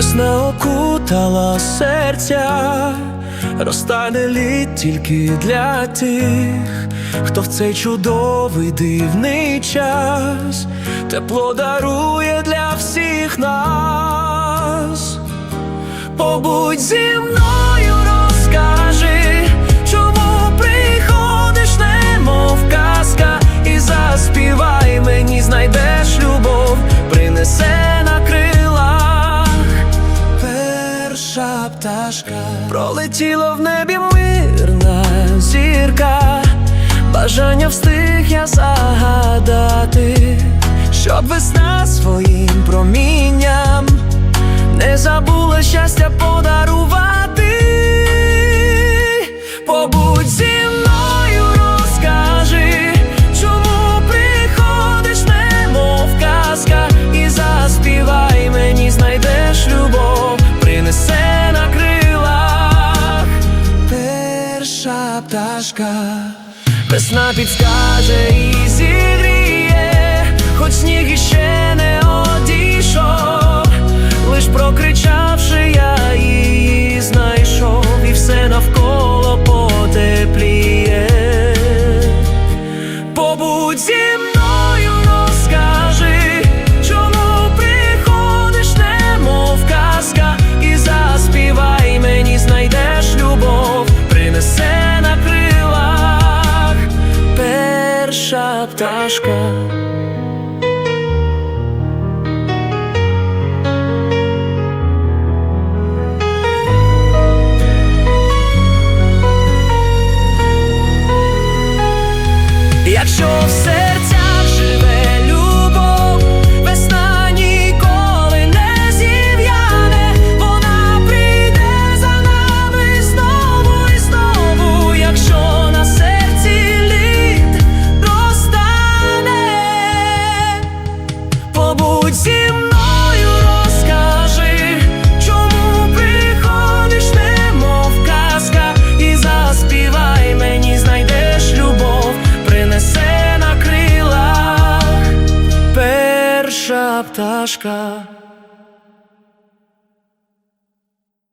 окутала серця, розтане лід тільки для тих, хто в цей чудовий дивний час тепло дарує для всіх нас. Побудь зі мною, пташка, пролетіла в небі мирна зірка, бажання встиг я загадати, щоб весна своїм промінням пташка, весна підскаже і зігріє, пташка. Якщо в зі мною, розкажи, чому приходиш, немов казка, і заспівай мені, знайдеш любов, принесе на крила перша пташка.